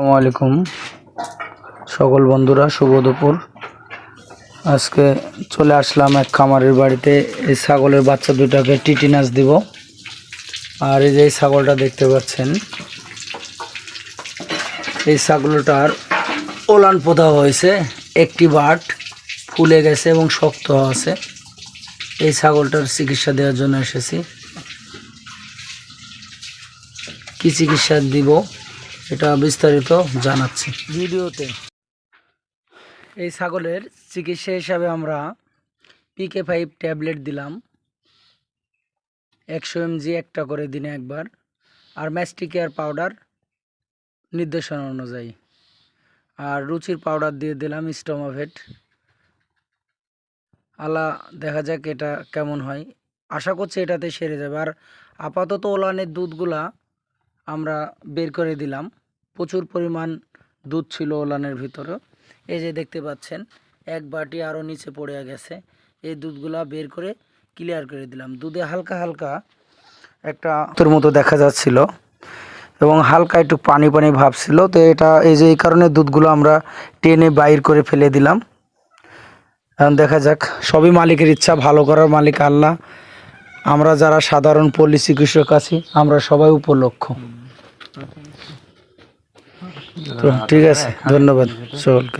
আসসালামু আলাইকুম। সকল বন্ধুরা, শুভ দুপুর। আজকে চলে আসলাম এক খামারের বাড়িতে। এই ছাগলের বাচ্চা দুটাকে টিটিনাস দিব। আর এই যে এই ছাগলটা দেখতে পাচ্ছেন, এই ছাগলটার ওলান পোতা হয়েছে। একটি বাট ফুলে গেছে এবং শক্ত আছে। এই ছাগলটার চিকিৎসা দেওয়ার জন্য এসেছি। কি চিকিৎসা দিব? এটা বিস্তারিত জানাচ্ছি। ভিডিওতে। এই ছাগলের চিকিৎসা হিসাবে আমরা পিকে ফাইভ ট্যাবলেট দিলাম। একশো এমজি একটা করে দিনে একবার। আর ম্যাস্টিকেয়ার পাউডার নির্দেশনা অনুযায়ী। আর রুচির পাউডার দিয়ে দিলাম স্টোমাভেট আল্লাহ দেখা যাক এটা কেমন হয়। আশা করছি এটাতে সেরে যাবে। আর আপাতত ওলানের দুধগুলা আমরা বের করে দিলাম। প্রচুর পরিমাণ দুধ ছিল ওলানের ভিতরে। এই যে দেখতে পাচ্ছেন, এক বাটি আরও নিচে পড়ে গেছে। এই দুধগুলা বের করে ক্লিয়ার করে দিলাম। দুধে হালকা হালকা একটা তোর মতো দেখা যাচ্ছিল এবং হালকা একটু পানি পানি ভাব ছিল। তো এটা, এই যে এই কারণে দুধগুলো আমরা টেনে বাইর করে ফেলে দিলাম। এখন দেখা যাক, সবই মালিকের ইচ্ছা, ভালো করার মালিক আল্লাহ। আমরা যারা সাধারণ পল্লী চিকিৎসক আছি, আমরা সবাই উপলক্ষ। তো ঠিক আছে ধন্যবাদ সকলকে